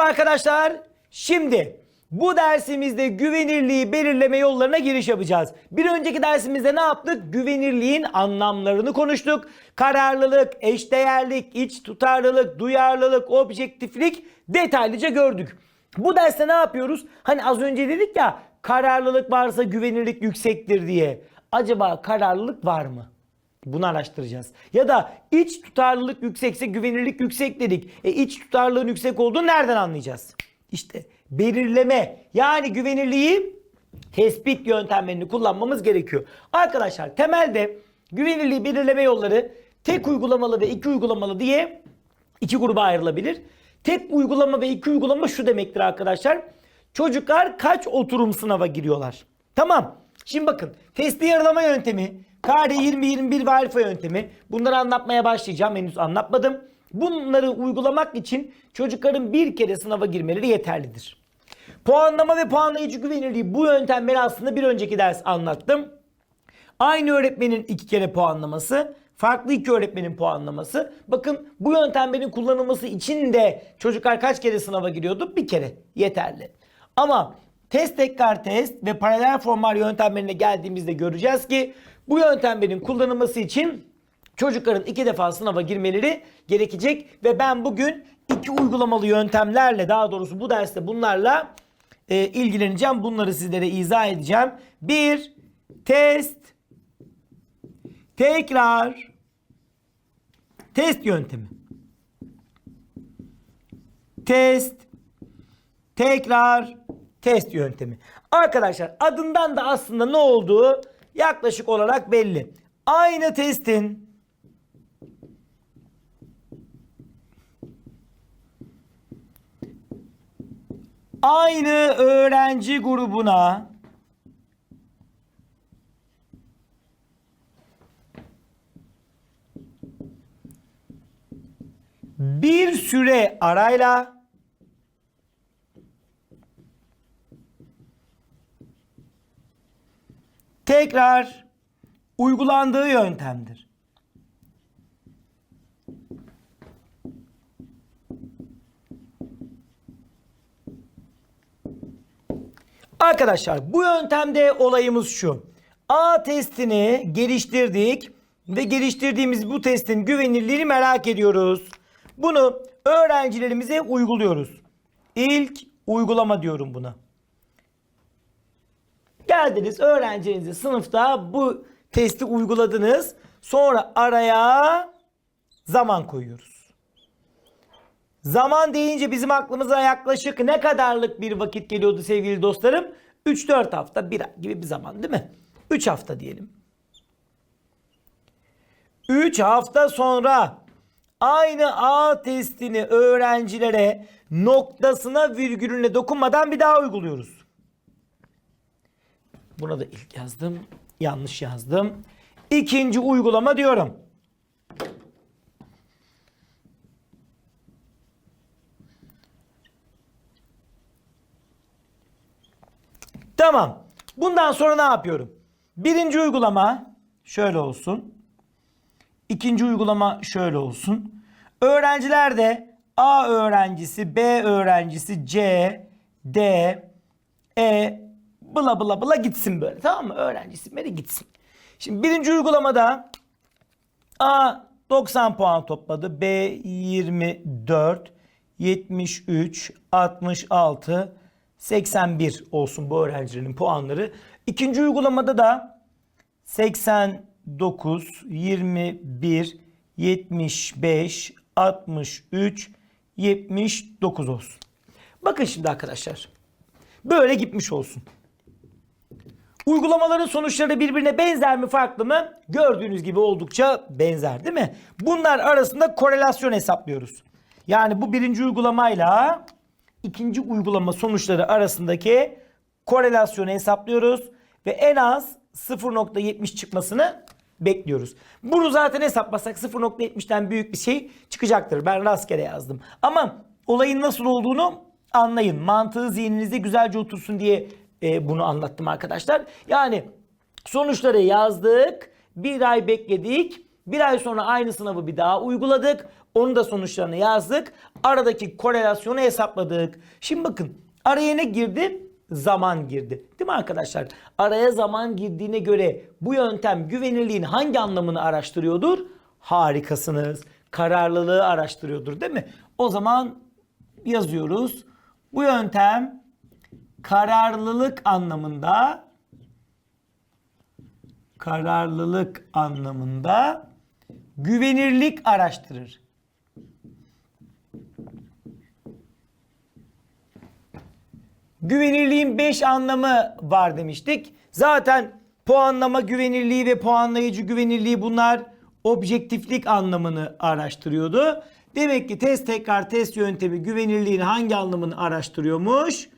Merhaba arkadaşlar. Şimdi bu dersimizde güvenirliği belirleme yollarına giriş yapacağız. Bir önceki dersimizde ne yaptık? Güvenirliğin anlamlarını konuştuk. Kararlılık, eşdeğerlik, iç tutarlılık, duyarlılık, objektiflik detaylıca gördük. Bu derste ne yapıyoruz? Hani az önce dedik ya kararlılık varsa güvenirlik yüksektir diye. Acaba kararlılık var mı? Bunu araştıracağız. Ya da iç tutarlılık yüksekse güvenirlik yüksek dedik. E iç tutarlılığın yüksek olduğunu nereden anlayacağız? İşte belirleme yani güvenirliği tespit yöntemlerini kullanmamız gerekiyor. Arkadaşlar temelde güvenirliği belirleme yolları tek uygulamalı ve iki uygulamalı diye iki gruba ayrılabilir. Tek uygulama ve iki uygulama şu demektir arkadaşlar. Çocuklar kaç oturum sınava giriyorlar? Tamam. Şimdi bakın testi yarılama yöntemi, KD 20-21 ve alfa yöntemi. Bunları anlatmaya başlayacağım. Henüz anlatmadım. Bunları uygulamak için çocukların bir kere sınava girmeleri yeterlidir. Puanlama ve puanlayıcı güvenirliği bu yöntemleri aslında bir önceki ders anlattım. Aynı öğretmenin iki kere puanlaması, farklı iki öğretmenin puanlaması. Bakın bu yöntemlerin kullanılması için de çocuklar kaç kere sınava giriyordu? Bir kere yeterli. Ama test tekrar test ve paralel formlar yöntemlerine geldiğimizde göreceğiz ki bu yöntemlerin kullanılması için çocukların iki defa sınava girmeleri gerekecek ve ben bugün iki uygulamalı yöntemlerle daha doğrusu bu derste bunlarla e, ilgileneceğim. Bunları sizlere izah edeceğim. Bir test tekrar test yöntemi. Test tekrar test yöntemi. Arkadaşlar adından da aslında ne olduğu yaklaşık olarak belli. Aynı testin aynı öğrenci grubuna bir süre arayla tekrar uygulandığı yöntemdir. Arkadaşlar bu yöntemde olayımız şu. A testini geliştirdik ve geliştirdiğimiz bu testin güvenilirliğini merak ediyoruz. Bunu öğrencilerimize uyguluyoruz. İlk uygulama diyorum buna. Geldiniz öğrencinizi sınıfta bu testi uyguladınız. Sonra araya zaman koyuyoruz. Zaman deyince bizim aklımıza yaklaşık ne kadarlık bir vakit geliyordu sevgili dostlarım? 3-4 hafta, bir ay gibi bir zaman değil mi? 3 hafta diyelim. 3 hafta sonra aynı A testini öğrencilere noktasına virgülüne dokunmadan bir daha uyguluyoruz. Buna da ilk yazdım. Yanlış yazdım. İkinci uygulama diyorum. Tamam. Bundan sonra ne yapıyorum? Birinci uygulama şöyle olsun. İkinci uygulama şöyle olsun. Öğrenciler de A öğrencisi, B öğrencisi, C, D, E, bla bla bla gitsin böyle. Tamam mı? Öğrenci isimleri gitsin. Şimdi birinci uygulamada A 90 puan topladı. B 24, 73, 66, 81 olsun bu öğrencilerin puanları. İkinci uygulamada da 89, 21, 75, 63, 79 olsun. Bakın şimdi arkadaşlar. Böyle gitmiş olsun. Uygulamaların sonuçları birbirine benzer mi farklı mı? Gördüğünüz gibi oldukça benzer değil mi? Bunlar arasında korelasyon hesaplıyoruz. Yani bu birinci uygulamayla ikinci uygulama sonuçları arasındaki korelasyonu hesaplıyoruz. Ve en az 0.70 çıkmasını bekliyoruz. Bunu zaten hesaplasak 0.70'ten büyük bir şey çıkacaktır. Ben rastgele yazdım. Ama olayın nasıl olduğunu anlayın. Mantığı zihninizde güzelce otursun diye e, bunu anlattım arkadaşlar. Yani sonuçları yazdık. Bir ay bekledik. Bir ay sonra aynı sınavı bir daha uyguladık. Onun da sonuçlarını yazdık. Aradaki korelasyonu hesapladık. Şimdi bakın araya ne girdi? Zaman girdi. Değil mi arkadaşlar? Araya zaman girdiğine göre bu yöntem güvenilirliğin hangi anlamını araştırıyordur? Harikasınız. Kararlılığı araştırıyordur değil mi? O zaman yazıyoruz. Bu yöntem kararlılık anlamında kararlılık anlamında güvenirlik araştırır. Güvenirliğin 5 anlamı var demiştik. Zaten puanlama güvenirliği ve puanlayıcı güvenirliği bunlar objektiflik anlamını araştırıyordu. Demek ki test tekrar test yöntemi güvenirliğin hangi anlamını araştırıyormuş?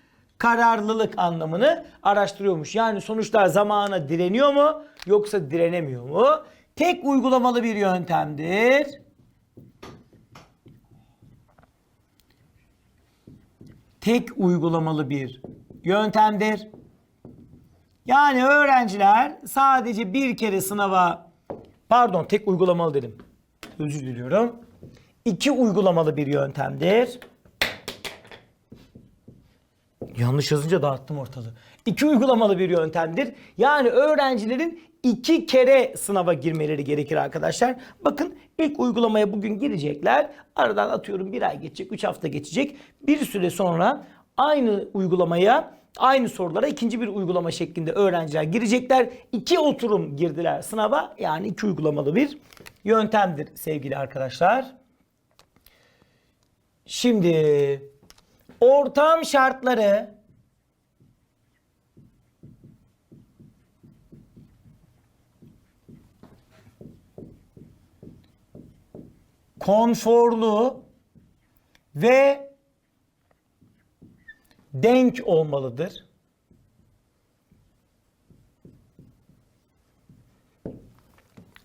Kararlılık anlamını araştırıyormuş. Yani sonuçlar zamana direniyor mu yoksa direnemiyor mu? Tek uygulamalı bir yöntemdir. tek uygulamalı bir yöntemdir. Yani öğrenciler sadece bir kere sınava pardon tek uygulamalı dedim. Özür diliyorum. İki uygulamalı bir yöntemdir. Yanlış yazınca dağıttım ortalığı. İki uygulamalı bir yöntemdir. Yani öğrencilerin iki kere sınava girmeleri gerekir arkadaşlar. Bakın ilk uygulamaya bugün girecekler. Aradan atıyorum bir ay geçecek, üç hafta geçecek. Bir süre sonra aynı uygulamaya, aynı sorulara ikinci bir uygulama şeklinde öğrenciler girecekler. İki oturum girdiler sınava. Yani iki uygulamalı bir yöntemdir sevgili arkadaşlar. Şimdi ortam şartları konforlu ve denk olmalıdır.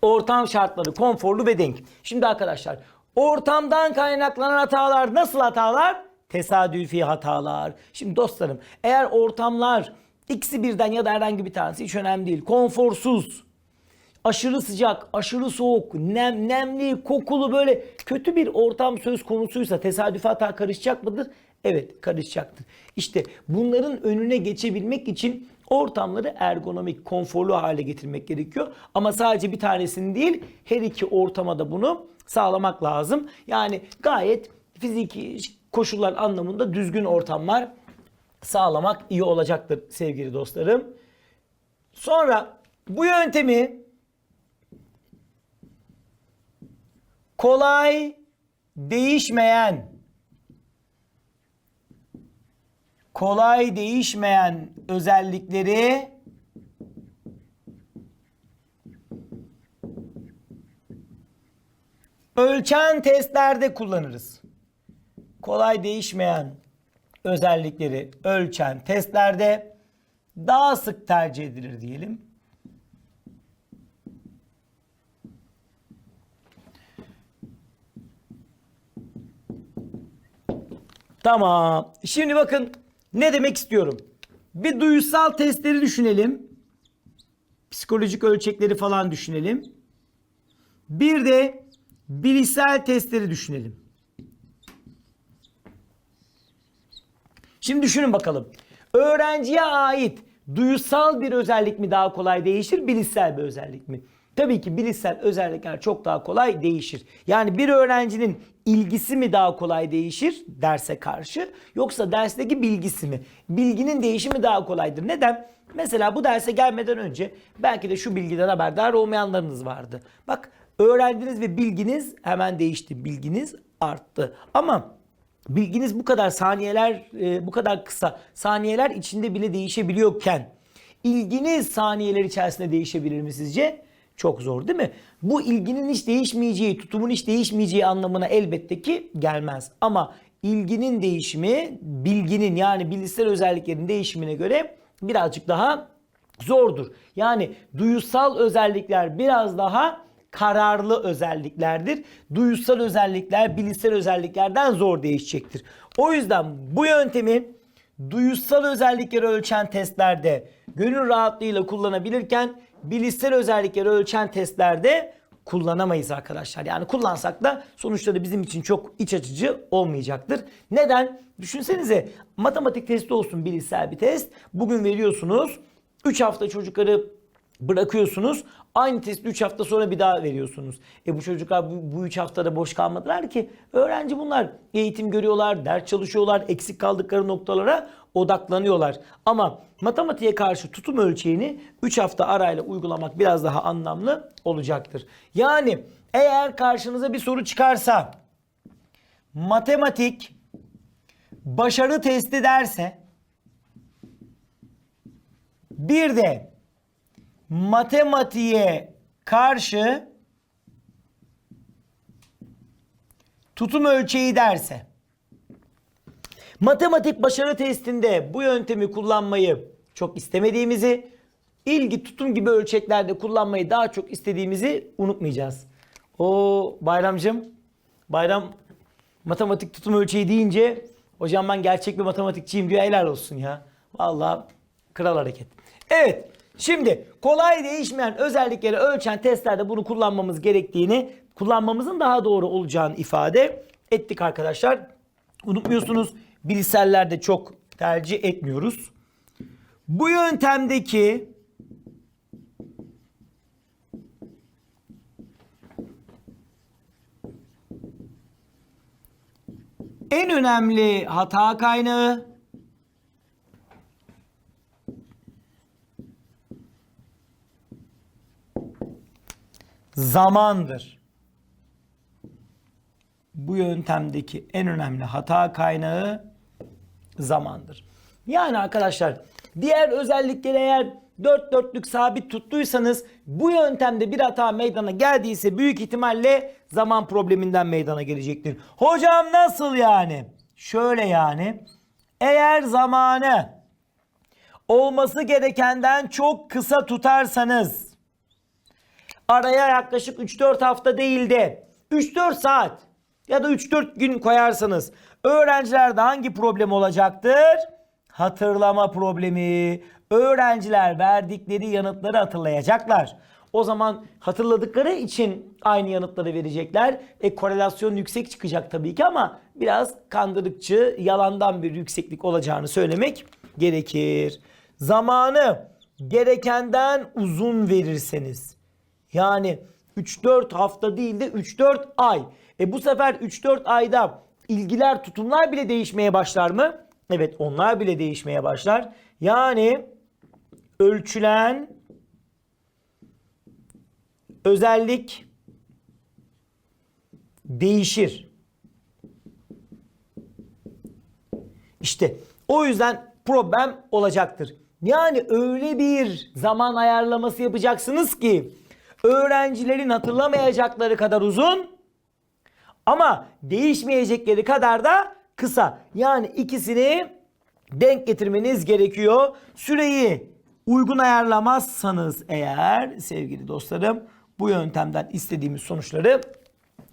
Ortam şartları konforlu ve denk. Şimdi arkadaşlar ortamdan kaynaklanan hatalar nasıl hatalar? Tesadüfi hatalar. Şimdi dostlarım eğer ortamlar ikisi birden ya da herhangi bir tanesi hiç önemli değil. Konforsuz, aşırı sıcak, aşırı soğuk, nem, nemli, kokulu böyle kötü bir ortam söz konusuysa tesadüfi hata karışacak mıdır? Evet karışacaktır. İşte bunların önüne geçebilmek için ortamları ergonomik, konforlu hale getirmek gerekiyor. Ama sadece bir tanesini değil her iki ortama da bunu sağlamak lazım. Yani gayet fiziki koşullar anlamında düzgün ortamlar sağlamak iyi olacaktır sevgili dostlarım. Sonra bu yöntemi kolay değişmeyen kolay değişmeyen özellikleri ölçen testlerde kullanırız. Kolay değişmeyen özellikleri ölçen testlerde daha sık tercih edilir diyelim. Tamam. Şimdi bakın ne demek istiyorum. Bir duyusal testleri düşünelim. Psikolojik ölçekleri falan düşünelim. Bir de bilişsel testleri düşünelim. Şimdi düşünün bakalım. Öğrenciye ait duyusal bir özellik mi daha kolay değişir, bilişsel bir özellik mi? Tabii ki bilişsel özellikler çok daha kolay değişir. Yani bir öğrencinin ilgisi mi daha kolay değişir derse karşı yoksa dersteki bilgisi mi? Bilginin değişimi daha kolaydır. Neden? Mesela bu derse gelmeden önce belki de şu bilgiden haberdar olmayanlarınız vardı. Bak öğrendiniz ve bilginiz hemen değişti. Bilginiz arttı. Ama bilginiz bu kadar saniyeler e, bu kadar kısa saniyeler içinde bile değişebiliyorken ilginiz saniyeler içerisinde değişebilir mi sizce? Çok zor değil mi? Bu ilginin hiç değişmeyeceği, tutumun hiç değişmeyeceği anlamına elbette ki gelmez. Ama ilginin değişimi bilginin yani bilgisayar özelliklerinin değişimine göre birazcık daha zordur. Yani duyusal özellikler biraz daha kararlı özelliklerdir. Duyusal özellikler bilişsel özelliklerden zor değişecektir. O yüzden bu yöntemi duyusal özellikleri ölçen testlerde gönül rahatlığıyla kullanabilirken bilişsel özellikleri ölçen testlerde kullanamayız arkadaşlar. Yani kullansak da sonuçları bizim için çok iç açıcı olmayacaktır. Neden? Düşünsenize matematik testi olsun bilişsel bir test. Bugün veriyorsunuz. 3 hafta çocukları bırakıyorsunuz. Aynı testi 3 hafta sonra bir daha veriyorsunuz. E bu çocuklar bu 3 haftada boş kalmadılar ki. Öğrenci bunlar. Eğitim görüyorlar, ders çalışıyorlar, eksik kaldıkları noktalara odaklanıyorlar. Ama matematiğe karşı tutum ölçeğini 3 hafta arayla uygulamak biraz daha anlamlı olacaktır. Yani eğer karşınıza bir soru çıkarsa matematik başarı testi derse bir de matematiğe karşı tutum ölçeği derse matematik başarı testinde bu yöntemi kullanmayı çok istemediğimizi ilgi tutum gibi ölçeklerde kullanmayı daha çok istediğimizi unutmayacağız. O Bayramcım Bayram matematik tutum ölçeği deyince hocam ben gerçek bir matematikçiyim diyor helal olsun ya. Vallahi kral hareket. Evet şimdi kolay değişmeyen özellikleri ölçen testlerde bunu kullanmamız gerektiğini kullanmamızın daha doğru olacağını ifade ettik arkadaşlar. Unutmuyorsunuz bilişsellerde çok tercih etmiyoruz. Bu yöntemdeki en önemli hata kaynağı zamandır. Bu yöntemdeki en önemli hata kaynağı zamandır. Yani arkadaşlar diğer özellikleri eğer dört dörtlük sabit tuttuysanız bu yöntemde bir hata meydana geldiyse büyük ihtimalle zaman probleminden meydana gelecektir. Hocam nasıl yani? Şöyle yani eğer zamanı olması gerekenden çok kısa tutarsanız araya yaklaşık 3-4 hafta değil de 3-4 saat ya da 3-4 gün koyarsanız öğrencilerde hangi problem olacaktır? Hatırlama problemi. Öğrenciler verdikleri yanıtları hatırlayacaklar. O zaman hatırladıkları için aynı yanıtları verecekler. E korelasyon yüksek çıkacak tabii ki ama biraz kandırıkçı, yalandan bir yükseklik olacağını söylemek gerekir. Zamanı gerekenden uzun verirseniz yani 3-4 hafta değil de 3-4 ay. E bu sefer 3-4 ayda ilgiler, tutumlar bile değişmeye başlar mı? Evet onlar bile değişmeye başlar. Yani ölçülen özellik değişir. İşte o yüzden problem olacaktır. Yani öyle bir zaman ayarlaması yapacaksınız ki öğrencilerin hatırlamayacakları kadar uzun ama değişmeyecekleri kadar da kısa. Yani ikisini denk getirmeniz gerekiyor. Süreyi uygun ayarlamazsanız eğer sevgili dostlarım bu yöntemden istediğimiz sonuçları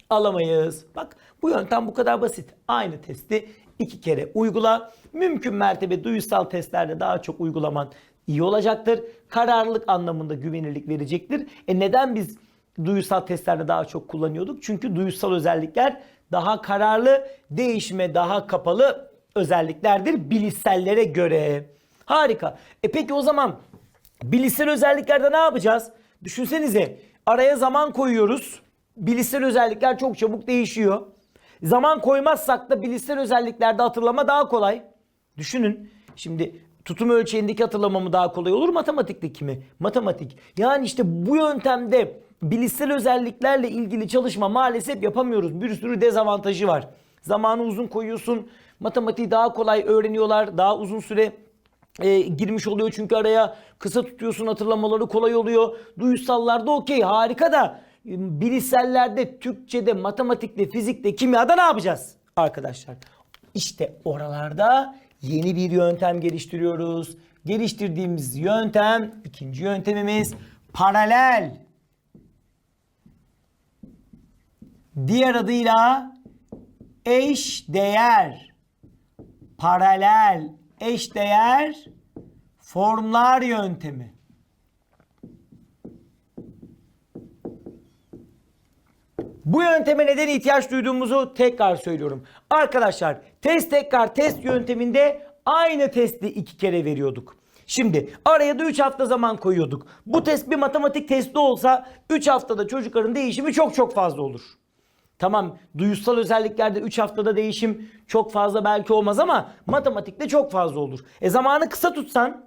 alamayız. Bak bu yöntem bu kadar basit. Aynı testi iki kere uygula. Mümkün mertebe duysal testlerde daha çok uygulaman iyi olacaktır. Kararlılık anlamında güvenirlik verecektir. E neden biz duysal testlerde daha çok kullanıyorduk? Çünkü duysal özellikler daha kararlı, değişime daha kapalı özelliklerdir bilişsellere göre. Harika. E peki o zaman bilişsel özelliklerde ne yapacağız? Düşünsenize araya zaman koyuyoruz. Bilişsel özellikler çok çabuk değişiyor. Zaman koymazsak da bilişsel özelliklerde hatırlama daha kolay. Düşünün. Şimdi tutum ölçeğindeki hatırlama mı daha kolay olur matematikteki mi? Matematik. Yani işte bu yöntemde bilişsel özelliklerle ilgili çalışma maalesef yapamıyoruz. Bir sürü dezavantajı var. Zamanı uzun koyuyorsun. Matematiği daha kolay öğreniyorlar. Daha uzun süre e, girmiş oluyor çünkü araya kısa tutuyorsun hatırlamaları kolay oluyor. Duyusallarda okey harika da e, bilişsellerde, Türkçe'de, matematikte, fizikte, kimyada ne yapacağız arkadaşlar? İşte oralarda yeni bir yöntem geliştiriyoruz. Geliştirdiğimiz yöntem, ikinci yöntemimiz paralel. Diğer adıyla eş değer, paralel, eş değer formlar yöntemi. Bu yönteme neden ihtiyaç duyduğumuzu tekrar söylüyorum. Arkadaşlar test tekrar test yönteminde aynı testi iki kere veriyorduk. Şimdi araya da 3 hafta zaman koyuyorduk. Bu test bir matematik testi olsa 3 haftada çocukların değişimi çok çok fazla olur. Tamam duyusal özelliklerde 3 haftada değişim çok fazla belki olmaz ama matematikte çok fazla olur. E zamanı kısa tutsan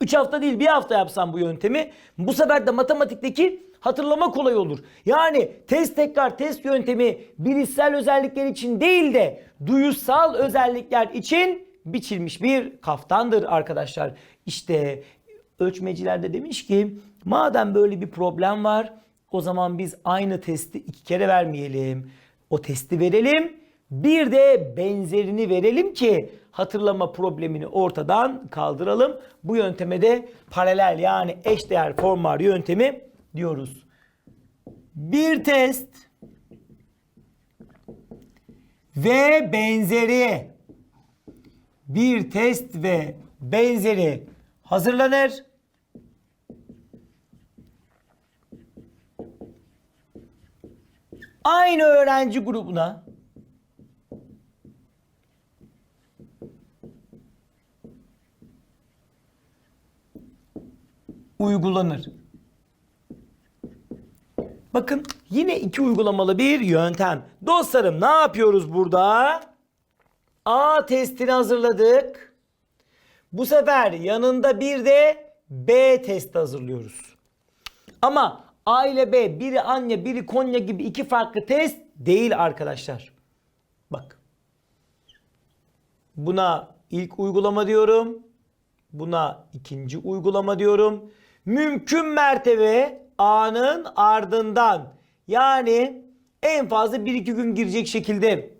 3 hafta değil bir hafta yapsan bu yöntemi bu sefer de matematikteki hatırlama kolay olur. Yani test tekrar test yöntemi bilişsel özellikler için değil de duyusal özellikler için biçilmiş bir kaftandır arkadaşlar. İşte ölçmeciler de demiş ki madem böyle bir problem var o zaman biz aynı testi iki kere vermeyelim. O testi verelim. Bir de benzerini verelim ki hatırlama problemini ortadan kaldıralım. Bu yönteme de paralel yani eşdeğer formlar yöntemi diyoruz. Bir test ve benzeri bir test ve benzeri hazırlanır. Aynı öğrenci grubuna uygulanır. Bakın yine iki uygulamalı bir yöntem. Dostlarım ne yapıyoruz burada? A testini hazırladık. Bu sefer yanında bir de B testi hazırlıyoruz. Ama A ile B biri Anya biri Konya gibi iki farklı test değil arkadaşlar. Bak. Buna ilk uygulama diyorum. Buna ikinci uygulama diyorum. Mümkün mertebe A'nın ardından yani en fazla 1-2 gün girecek şekilde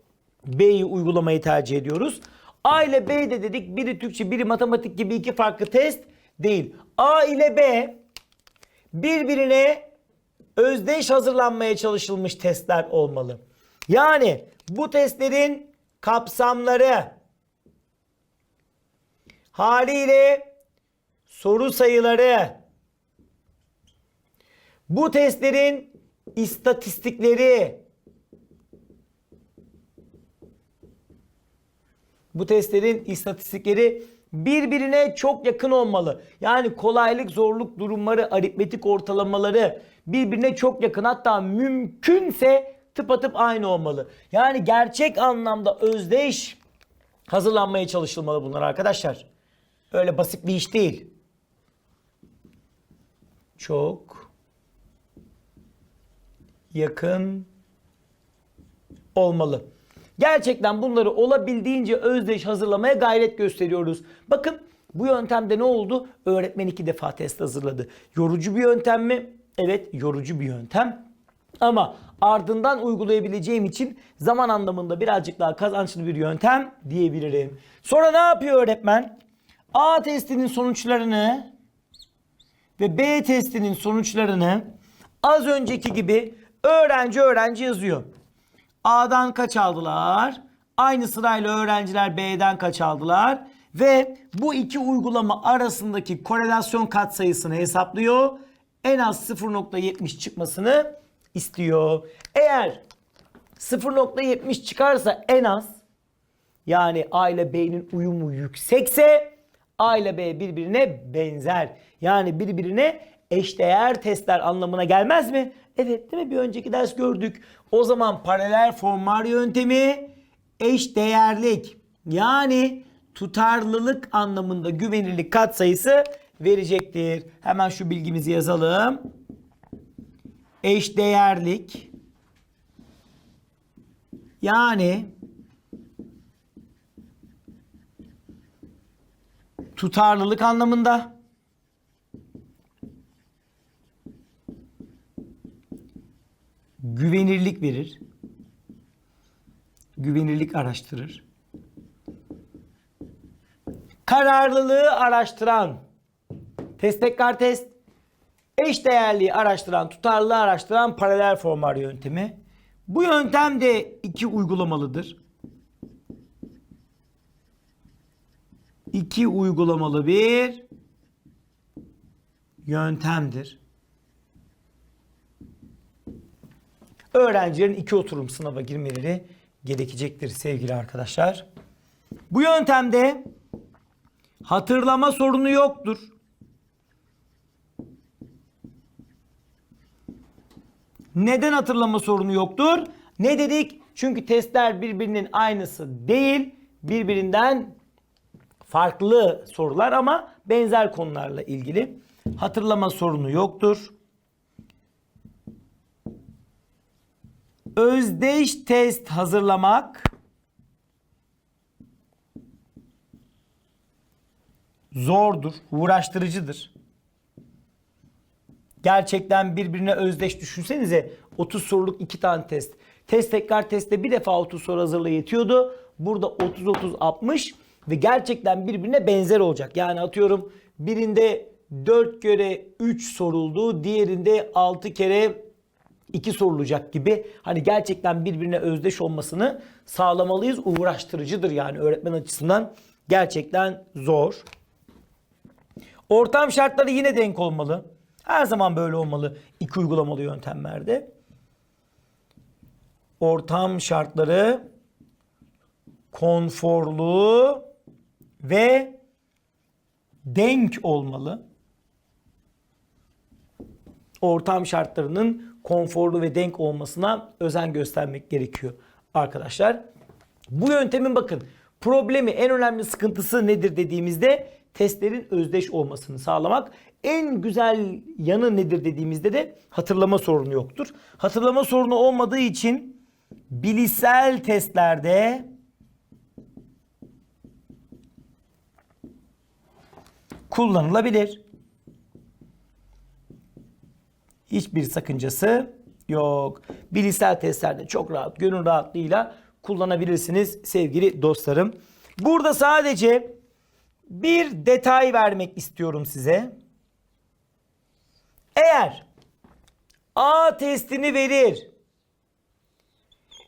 B'yi uygulamayı tercih ediyoruz. A ile B de dedik biri Türkçe biri matematik gibi iki farklı test değil. A ile B birbirine özdeş hazırlanmaya çalışılmış testler olmalı. Yani bu testlerin kapsamları haliyle soru sayıları bu testlerin istatistikleri bu testlerin istatistikleri birbirine çok yakın olmalı. Yani kolaylık, zorluk durumları, aritmetik ortalamaları birbirine çok yakın. Hatta mümkünse tıpatıp aynı olmalı. Yani gerçek anlamda özdeş hazırlanmaya çalışılmalı bunlar arkadaşlar. Öyle basit bir iş değil. Çok yakın olmalı. Gerçekten bunları olabildiğince özdeş hazırlamaya gayret gösteriyoruz. Bakın bu yöntemde ne oldu? Öğretmen iki defa test hazırladı. Yorucu bir yöntem mi? Evet yorucu bir yöntem. Ama ardından uygulayabileceğim için zaman anlamında birazcık daha kazançlı bir yöntem diyebilirim. Sonra ne yapıyor öğretmen? A testinin sonuçlarını ve B testinin sonuçlarını az önceki gibi öğrenci öğrenci yazıyor. A'dan kaç aldılar? Aynı sırayla öğrenciler B'den kaç aldılar? Ve bu iki uygulama arasındaki korelasyon katsayısını hesaplıyor. En az 0.70 çıkmasını istiyor. Eğer 0.70 çıkarsa en az yani A ile B'nin uyumu yüksekse A ile B birbirine benzer. Yani birbirine eşdeğer testler anlamına gelmez mi? Evet değil mi? Bir önceki ders gördük. O zaman paralel formlar yöntemi eşdeğerlik yani tutarlılık anlamında güvenirlik katsayısı verecektir. Hemen şu bilgimizi yazalım. Eşdeğerlik yani tutarlılık anlamında güvenirlik verir. Güvenirlik araştırır. Kararlılığı araştıran test tekrar test eş değerliği araştıran, tutarlılığı araştıran paralel formlar yöntemi. Bu yöntem de iki uygulamalıdır. İki uygulamalı bir yöntemdir. Öğrencilerin iki oturum sınava girmeleri gerekecektir sevgili arkadaşlar. Bu yöntemde hatırlama sorunu yoktur. Neden hatırlama sorunu yoktur? Ne dedik? Çünkü testler birbirinin aynısı değil. Birbirinden farklı sorular ama benzer konularla ilgili. Hatırlama sorunu yoktur. Özdeş test hazırlamak zordur, uğraştırıcıdır. Gerçekten birbirine özdeş düşünsenize 30 soruluk iki tane test. Test tekrar testte bir defa 30 soru hazırla yetiyordu. Burada 30 30 60 ve gerçekten birbirine benzer olacak. Yani atıyorum birinde 4 kere 3 soruldu, diğerinde 6 kere 2 sorulacak gibi. Hani gerçekten birbirine özdeş olmasını sağlamalıyız. Uğraştırıcıdır yani öğretmen açısından gerçekten zor. Ortam şartları yine denk olmalı. Her zaman böyle olmalı iki uygulamalı yöntemlerde. Ortam şartları konforlu ve denk olmalı. Ortam şartlarının konforlu ve denk olmasına özen göstermek gerekiyor arkadaşlar. Bu yöntemin bakın problemi en önemli sıkıntısı nedir dediğimizde testlerin özdeş olmasını sağlamak. En güzel yanı nedir dediğimizde de hatırlama sorunu yoktur. Hatırlama sorunu olmadığı için bilişsel testlerde kullanılabilir. Hiçbir sakıncası yok. Bilişsel testlerde çok rahat, gönül rahatlığıyla kullanabilirsiniz sevgili dostlarım. Burada sadece bir detay vermek istiyorum size. Eğer A testini verir,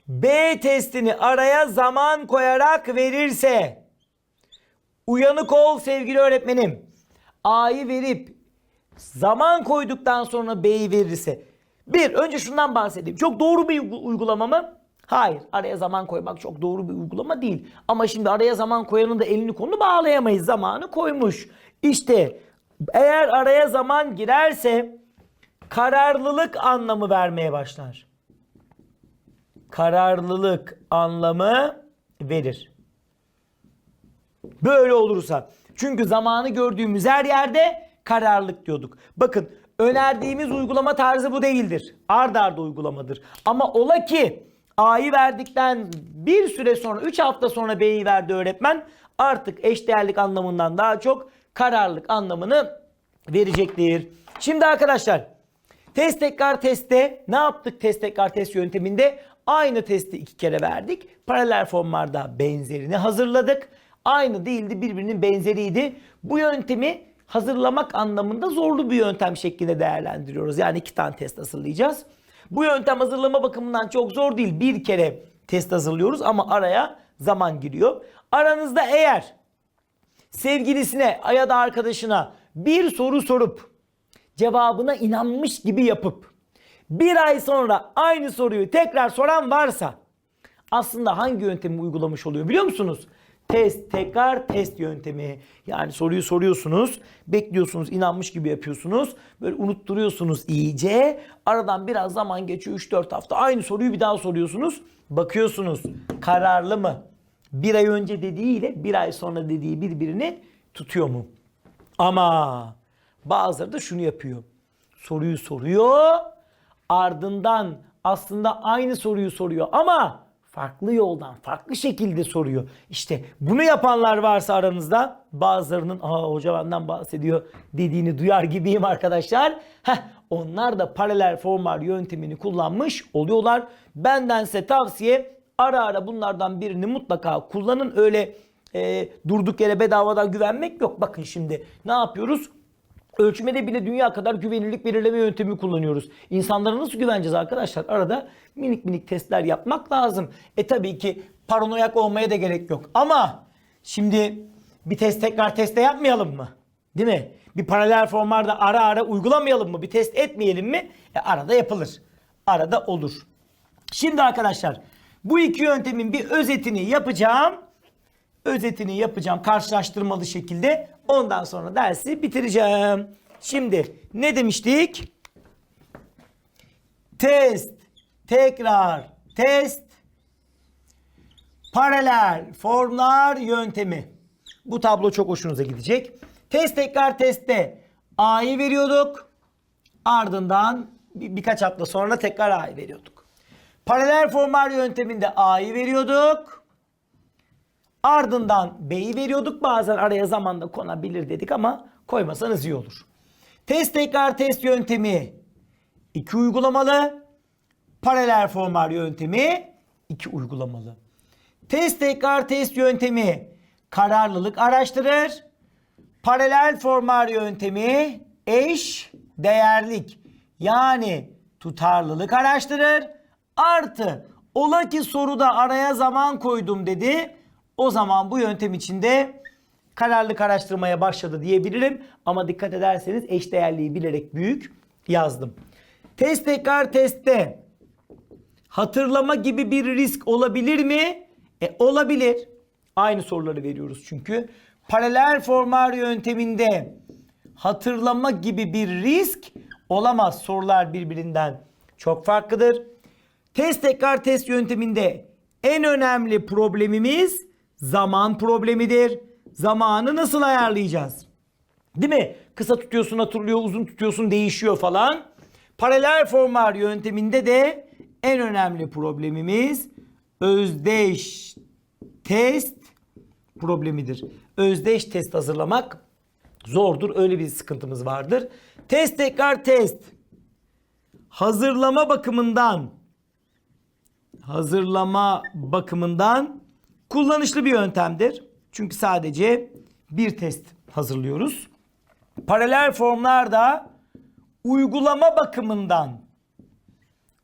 B testini araya zaman koyarak verirse, uyanık ol sevgili öğretmenim. A'yı verip zaman koyduktan sonra B'yi verirse. Bir, önce şundan bahsedeyim. Çok doğru bir uygu- uygulama mı? Hayır. Araya zaman koymak çok doğru bir uygulama değil. Ama şimdi araya zaman koyanın da elini kolunu bağlayamayız. Zamanı koymuş. İşte eğer araya zaman girerse kararlılık anlamı vermeye başlar. Kararlılık anlamı verir. Böyle olursa. Çünkü zamanı gördüğümüz her yerde kararlılık diyorduk. Bakın önerdiğimiz uygulama tarzı bu değildir. Ard arda uygulamadır. Ama ola ki A'yı verdikten bir süre sonra 3 hafta sonra B'yi verdi öğretmen artık eşdeğerlik anlamından daha çok kararlılık anlamını verecektir. Şimdi arkadaşlar test tekrar testte ne yaptık test tekrar test yönteminde? Aynı testi iki kere verdik. Paralel formlarda benzerini hazırladık. Aynı değildi birbirinin benzeriydi. Bu yöntemi hazırlamak anlamında zorlu bir yöntem şeklinde değerlendiriyoruz. Yani iki tane test hazırlayacağız. Bu yöntem hazırlama bakımından çok zor değil. Bir kere test hazırlıyoruz ama araya zaman giriyor. Aranızda eğer sevgilisine ya da arkadaşına bir soru sorup cevabına inanmış gibi yapıp bir ay sonra aynı soruyu tekrar soran varsa aslında hangi yöntemi uygulamış oluyor biliyor musunuz? Test, tekrar test yöntemi. Yani soruyu soruyorsunuz, bekliyorsunuz, inanmış gibi yapıyorsunuz. Böyle unutturuyorsunuz iyice. Aradan biraz zaman geçiyor, 3-4 hafta. Aynı soruyu bir daha soruyorsunuz. Bakıyorsunuz, kararlı mı? Bir ay önce dediğiyle bir ay sonra dediği birbirini tutuyor mu? Ama bazıları da şunu yapıyor. Soruyu soruyor, ardından aslında aynı soruyu soruyor ama farklı yoldan, farklı şekilde soruyor. İşte bunu yapanlar varsa aranızda bazılarının aa hoca benden bahsediyor dediğini duyar gibiyim arkadaşlar. Heh, onlar da paralel formlar yöntemini kullanmış oluyorlar. Benden size tavsiye ara ara bunlardan birini mutlaka kullanın. Öyle e, durduk yere bedavadan güvenmek yok. Bakın şimdi ne yapıyoruz? Ölçmede bile dünya kadar güvenilirlik belirleme yöntemi kullanıyoruz. İnsanlara nasıl güveneceğiz arkadaşlar? Arada minik minik testler yapmak lazım. E tabii ki paranoyak olmaya da gerek yok. Ama şimdi bir test tekrar teste yapmayalım mı? Değil mi? Bir paralel formlarda ara ara uygulamayalım mı? Bir test etmeyelim mi? E arada yapılır. Arada olur. Şimdi arkadaşlar bu iki yöntemin bir özetini yapacağım. Özetini yapacağım karşılaştırmalı şekilde. Ondan sonra dersi bitireceğim. Şimdi ne demiştik? Test, tekrar, test, paralel formlar yöntemi. Bu tablo çok hoşunuza gidecek. Test tekrar testte A'yı veriyorduk. Ardından bir, birkaç hafta sonra tekrar A'yı veriyorduk. Paralel formlar yönteminde A'yı veriyorduk. Ardından B'yi veriyorduk. Bazen araya zamanda konabilir dedik ama koymasanız iyi olur. Test tekrar test yöntemi iki uygulamalı. Paralel formlar yöntemi iki uygulamalı. Test tekrar test yöntemi kararlılık araştırır. Paralel formlar yöntemi eş değerlik yani tutarlılık araştırır. Artı ola ki soruda araya zaman koydum dedi. O zaman bu yöntem içinde kararlılık araştırmaya başladı diyebilirim. Ama dikkat ederseniz eşdeğerliği bilerek büyük yazdım. Test tekrar testte hatırlama gibi bir risk olabilir mi? E, olabilir. Aynı soruları veriyoruz çünkü. Paralel formlar yönteminde hatırlama gibi bir risk olamaz. Sorular birbirinden çok farklıdır. Test tekrar test yönteminde en önemli problemimiz zaman problemidir. Zamanı nasıl ayarlayacağız? Değil mi? Kısa tutuyorsun hatırlıyor, uzun tutuyorsun değişiyor falan. Paralel formlar yönteminde de en önemli problemimiz özdeş test problemidir. Özdeş test hazırlamak zordur. Öyle bir sıkıntımız vardır. Test tekrar test. Hazırlama bakımından hazırlama bakımından kullanışlı bir yöntemdir. Çünkü sadece bir test hazırlıyoruz. Paralel formlar da uygulama bakımından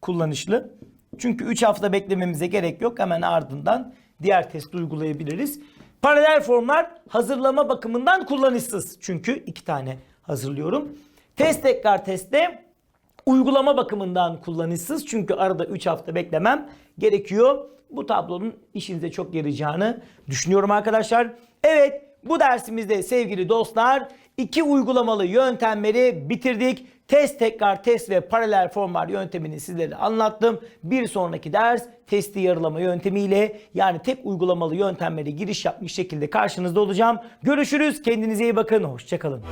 kullanışlı. Çünkü 3 hafta beklememize gerek yok. Hemen ardından diğer testi uygulayabiliriz. Paralel formlar hazırlama bakımından kullanışsız. Çünkü iki tane hazırlıyorum. Test tekrar testte uygulama bakımından kullanışsız. Çünkü arada 3 hafta beklemem gerekiyor bu tablonun işinize çok yarayacağını düşünüyorum arkadaşlar. Evet bu dersimizde sevgili dostlar iki uygulamalı yöntemleri bitirdik. Test tekrar test ve paralel formlar yöntemini sizlere anlattım. Bir sonraki ders testi yarılama yöntemiyle yani tek uygulamalı yöntemlere giriş yapmış şekilde karşınızda olacağım. Görüşürüz. Kendinize iyi bakın. Hoşçakalın.